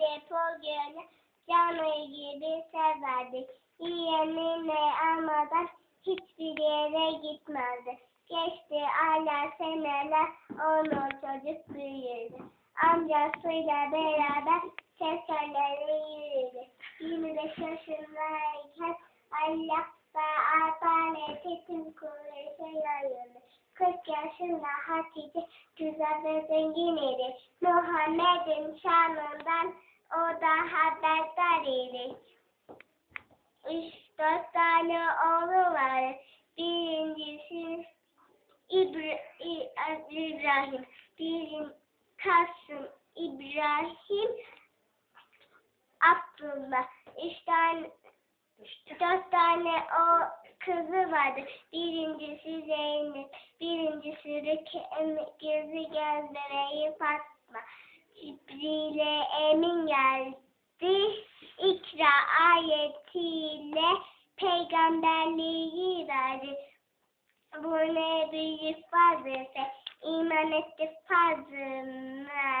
O gönül canı gibi severdi. Yeminle almadan hiçbir yere gitmezdi. Geçti aylar seneler onu çocuk büyüdü. Amcasıyla beraber keserlere yürüdü. 25 yaşındayken Allah ve Alpane Tekin Kureyş'e yayıldı. 40 yaşında Hatice güzel ve zengin idi. Muhammed'in şanından o da haberdar idi. Üç dört tane oğlu var. Birincisi İbra- İbrahim, birin Kasım, İbrahim, Abdullah. Üç tane, dört tane o kızı vardı. Birincisi Zeynep, birincisi Rükem, gözü gözlereyi Fatma. Cibril'e emin geldi. İkra ayetiyle peygamberliği verdi. Bu ne büyük fazlete iman etti fazlına